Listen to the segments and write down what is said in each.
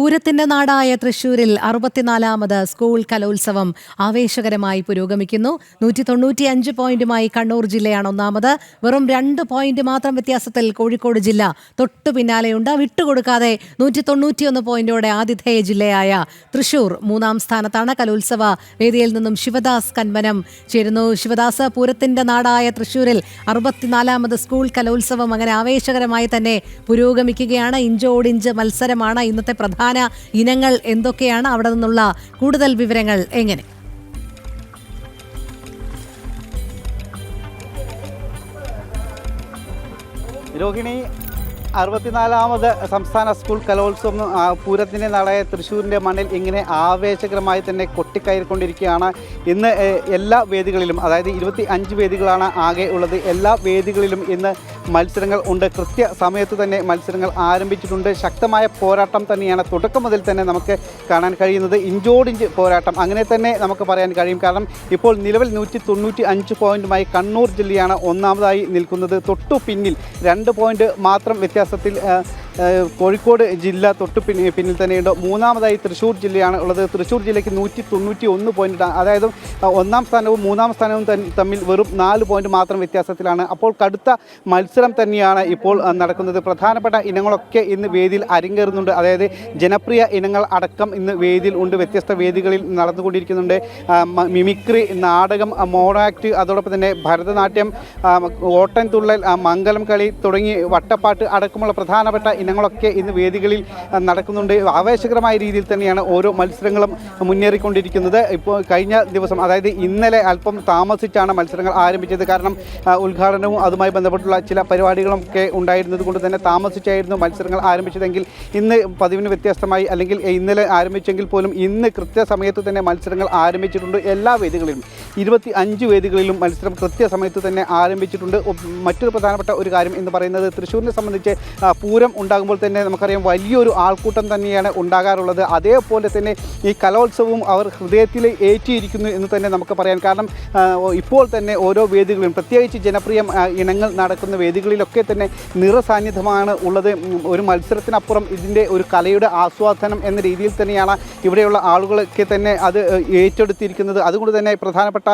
പൂരത്തിന്റെ നാടായ തൃശൂരിൽ അറുപത്തിനാലാമത് സ്കൂൾ കലോത്സവം ആവേശകരമായി പുരോഗമിക്കുന്നു. നൂറ്റി തൊണ്ണൂറ്റിയഞ്ച് പോയിന്റുമായി കണ്ണൂർ ജില്ലയാണ് ഒന്നാമത്. വെറും രണ്ട് പോയിന്റ് മാത്രം വ്യത്യാസത്തിൽ കോഴിക്കോട് ജില്ല തൊട്ടു പിന്നാലെയുണ്ട്. വിട്ടുകൊടുക്കാതെ നൂറ്റി തൊണ്ണൂറ്റിയൊന്ന് പോയിന്റോടെ ആതിഥേയ ജില്ലയായ തൃശൂർ മൂന്നാം സ്ഥാനത്താണ് കലോത്സവ വേദിയിൽ നിന്നും ശിവദാസ് കന്മനം ചേരുന്നു. ശിവദാസ് പൂരത്തിന്റെ നാടായ തൃശൂരിൽ അറുപത്തിനാലാമത് സ്കൂൾ കലോത്സവം അങ്ങനെ ആവേശകരമായി തന്നെ പുരോഗമിക്കുകയാണ്. ഇഞ്ചോടിഞ്ച് മത്സരമാണ് ഇന്നത്തെ പ്രധാന ഇനങ്ങൾ എന്തൊക്കെയാണ്? അവിടെ നിന്നുള്ള കൂടുതൽ വിവരങ്ങൾ എങ്ങനെ? രോഹിണി അറുപത്തിനാലാമത് സംസ്ഥാന സ്കൂൾ കലോത്സവം പൂരത്തിന്റെ നാടായ തൃശ്ശൂരിന്റെ മണ്ണിൽ ഇങ്ങനെ ആവേശകരമായി തന്നെ കൊട്ടിക്കയറിക്കൊണ്ടിരിക്കുകയാണ്. ഇന്ന് എല്ലാ വേദികളിലും അതായത് ഇരുപത്തി അഞ്ച് വേദികളാണ് ആകെ ഉള്ളത്. എല്ലാ വേദികളിലും ഇന്ന് മത്സരങ്ങൾ ഉണ്ട്. കൃത്യ സമയത്ത് തന്നെ മത്സരങ്ങൾ ആരംഭിച്ചിട്ടുണ്ട്. ശക്തമായ പോരാട്ടം തന്നെയാണ് തുടക്കം മുതൽ തന്നെ നമുക്ക് കാണാൻ കഴിയുന്നത്. ഇഞ്ചോടിഞ്ച് പോരാട്ടം. അങ്ങനെ തന്നെ നമുക്ക് പറയാൻ കഴിയും. കാരണം ഇപ്പോൾ നിലവിൽ നൂറ്റി തൊണ്ണൂറ്റി അഞ്ച് പോയിന്റുമായി കണ്ണൂർ ജില്ലയാണ് ഒന്നാമതായി നിൽക്കുന്നത്. തൊട്ടു പിന്നിൽ രണ്ട് പോയിന്റ് മാത്രം വ്യത്യാസത്തിൽ കോഴിക്കോട് ജില്ല തൊട്ട് പിന്നിൽ പിന്നിൽ തന്നെയുണ്ട് മൂന്നാമതായി തൃശ്ശൂർ ജില്ലയാണ് ഉള്ളത്. തൃശ്ശൂർ ജില്ലയ്ക്ക് നൂറ്റി തൊണ്ണൂറ്റി ഒന്ന് പോയിന്റ് അതായത് ഒന്നാം സ്ഥാനവും മൂന്നാം സ്ഥാനവും തമ്മിൽ വെറും നാല് പോയിന്റ് മാത്രം വ്യത്യാസത്തിലാണ്. അപ്പോൾ കടുത്ത മത്സരം തന്നെയാണ് ഇപ്പോൾ നടക്കുന്നത്. പ്രധാനപ്പെട്ട ഇനങ്ങളൊക്കെ ഇന്ന് വേദിയിൽ അരങ്ങേറുന്നുണ്ട്. അതായത് ജനപ്രിയ ഇനങ്ങൾ അടക്കം ഇന്ന് വേദിയിൽ ഉണ്ട്. വ്യത്യസ്ത വേദികളിൽ നടന്നുകൊണ്ടിരിക്കുന്നുണ്ട്. മിമിക്രി നാടകം മോണാക്ട് അതോടൊപ്പം തന്നെ ഭരതനാട്യം ഓട്ടൻതുള്ളൽ ഓട്ടൻ തുള്ളൽ മംഗലം കളി തുടങ്ങി വട്ടപ്പാട്ട് അടക്കമുള്ള പ്രധാനപ്പെട്ട ഇനങ്ങളൊക്കെ ഇന്ന് വേദികളിൽ നടക്കുന്നുണ്ട്. ആവേശകരമായ രീതിയിൽ തന്നെയാണ് ഓരോ മത്സരങ്ങളും മുന്നേറിക്കൊണ്ടിരിക്കുന്നത്. ഇപ്പോൾ കഴിഞ്ഞ ദിവസം അതായത് ഇന്നലെ അല്പം താമസിച്ചാണ് മത്സരങ്ങൾ ആരംഭിച്ചത്. കാരണം ഉദ്ഘാടനവും അതുമായി ബന്ധപ്പെട്ടുള്ള ചില പരിപാടികളൊക്കെ ഉണ്ടായിരുന്നത് കൊണ്ട് തന്നെ താമസിച്ചായിരുന്നു മത്സരങ്ങൾ ആരംഭിച്ചതെങ്കിൽ ഇന്ന് പതിവിന് വ്യത്യസ്തമായി അല്ലെങ്കിൽ ഇന്നലെ ആരംഭിച്ചെങ്കിൽ പോലും ഇന്ന് കൃത്യസമയത്ത് തന്നെ മത്സരങ്ങൾ ആരംഭിച്ചിട്ടുണ്ട്. എല്ലാ വേദികളിലും ഇരുപത്തി അഞ്ച് വേദികളിലും മത്സരം കൃത്യസമയത്ത് തന്നെ ആരംഭിച്ചിട്ടുണ്ട്. മറ്റൊരു പ്രധാനപ്പെട്ട ഒരു കാര്യം എന്ന് പറയുന്നത് തൃശ്ശൂരിനെ സംബന്ധിച്ച് പൂരം ഉണ്ടാകുമ്പോൾ തന്നെ നമുക്കറിയാം വലിയൊരു ആൾക്കൂട്ടം തന്നെയാണ് ഉണ്ടാകാറുള്ളത്. അതേപോലെ തന്നെ ഈ കലോത്സവവും അവർ ഹൃദയത്തിൽ ഏറ്റിയിരിക്കുന്നു എന്ന് തന്നെ നമുക്ക് പറയാം. കാരണം ഇപ്പോൾ തന്നെ ഓരോ വേദികളിലും പ്രത്യേകിച്ച് ജനപ്രിയ ഇനങ്ങൾ നടക്കുന്ന വേദികളിലൊക്കെ തന്നെ നിറസാന്നിധ്യമാണ് ഉള്ളത്. ഒരു മത്സരത്തിനപ്പുറം ഇതിന്റെ ഒരു കലയുടെ ആസ്വാദനം എന്ന രീതിയിൽ തന്നെയാണ് ഇവിടെയുള്ള ആളുകളൊക്കെ തന്നെ അത് ഏറ്റെടുത്തിരിക്കുന്നത്. അതുകൊണ്ട് തന്നെ പ്രധാനപ്പെട്ട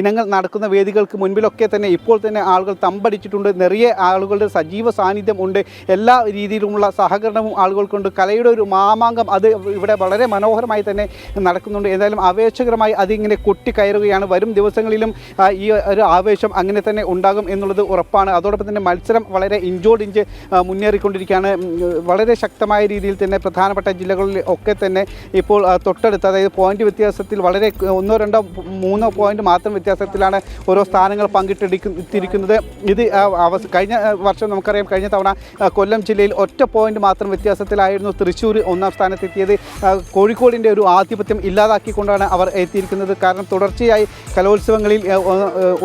ഇനങ്ങൾ നടക്കുന്ന വേദികൾക്ക് മുൻപിലൊക്കെ തന്നെ ഇപ്പോൾ തന്നെ ആളുകൾ തമ്പടിച്ചിട്ടുണ്ട്. നിറയെ ആളുകളുടെ സജീവ സാന്നിധ്യം ഉണ്ട്. എല്ലാ രീതിയിലുമുള്ള സഹകരണവും ആളുകൾക്കുണ്ട്. കലയുടെ ഒരു മാമാങ്കം അത് ഇവിടെ വളരെ മനോഹരമായി തന്നെ നടക്കുന്നുണ്ട്. എന്തായാലും ആവേശകരമായി അതിങ്ങനെ കൊട്ടിക്കയറുകയാണ്. വരും ദിവസങ്ങളിലും ഈ ഒരു ആവേശം അങ്ങനെ തന്നെ ഉണ്ടാകും എന്നുള്ളത് ഉറപ്പാണ്. അതോടൊപ്പം തന്നെ മത്സരം വളരെ ഇഞ്ചോടിഞ്ച് മുന്നേറിക്കൊണ്ടിരിക്കുകയാണ്. വളരെ ശക്തമായ രീതിയിൽ തന്നെ പ്രധാനപ്പെട്ട ജില്ലകളിൽ ഒക്കെ തന്നെ ഇപ്പോൾ തൊട്ടടുത്ത് അതായത് പോയിന്റ് വ്യത്യാസത്തിൽ വളരെ ഒന്നോ രണ്ടോ മൂന്നോ പോയിന്റ് മാത്രം വ്യത്യാസത്തിലാണ് ഓരോ സ്ഥാനങ്ങൾ പങ്കിട്ടെടുത്തിരിക്കുന്നത് ഇത് കഴിഞ്ഞ വർഷം നമുക്കറിയാം കഴിഞ്ഞ തവണ കൊല്ലം ജില്ലയിൽ ഒറ്റ പോയിന്റ് മാത്രം വ്യത്യാസത്തിലായിരുന്നു തൃശ്ശൂർ ഒന്നാം സ്ഥാനത്തെത്തിയത്. കോഴിക്കോടിന്റെ ഒരു ആധിപത്യം ഇല്ലാതാക്കിക്കൊണ്ടാണ് അവർ എത്തിയിരിക്കുന്നത്. കാരണം തുടർച്ചയായി കലോത്സവങ്ങളിൽ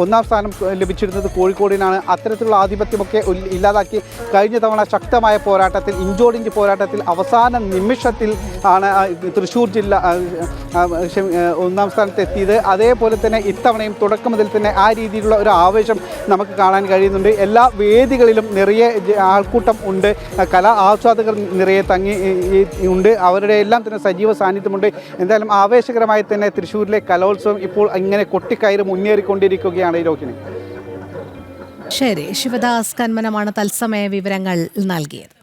ഒന്നാം സ്ഥാനം ലഭിച്ചിരുന്നത് കോഴിക്കോടിനാണ്. അത്തരത്തിലുള്ള ആധിപത്യമൊക്കെ ഇല്ലാതാക്കി കഴിഞ്ഞ തവണ ശക്തമായ പോരാട്ടത്തിൽ ഇഞ്ചോടിഞ്ച് പോരാട്ടത്തിൽ അവസാന നിമിഷത്തിൽ ആണ് തൃശ്ശൂർ ജില്ല ഒന്നാം സ്ഥാനത്തെത്തിയത്. അതേപോലെ തന്നെ ഇത്തവണയും തുടക്കം മുതൽ തന്നെ ആ രീതിയിലുള്ള ഒരു ആവേശം നമുക്ക് കാണാൻ കഴിയുന്നുണ്ട്. എല്ലാ വേദികളിലും നിറയെ ആൾക്കൂട്ടം ഉണ്ട്. കലാ ആസ്വാദകർ നിറയെ തങ്ങി ഉണ്ട്. അവരുടെ എല്ലാം തന്നെ സജീവ സാന്നിധ്യമുണ്ട്. എന്തായാലും ആവേശകരമായി തന്നെ തൃശ്ശൂരിലെ കലോത്സവം ഇപ്പോൾ ഇങ്ങനെ കൊട്ടിക്കയറി മുന്നേറിക്കൊണ്ടിരിക്കുകയാണ് ഈ രോഹിണി. ശരി ശിവദാസ് കന്മനമാണ് തത്സമയ വിവരങ്ങൾ നൽകിയത്.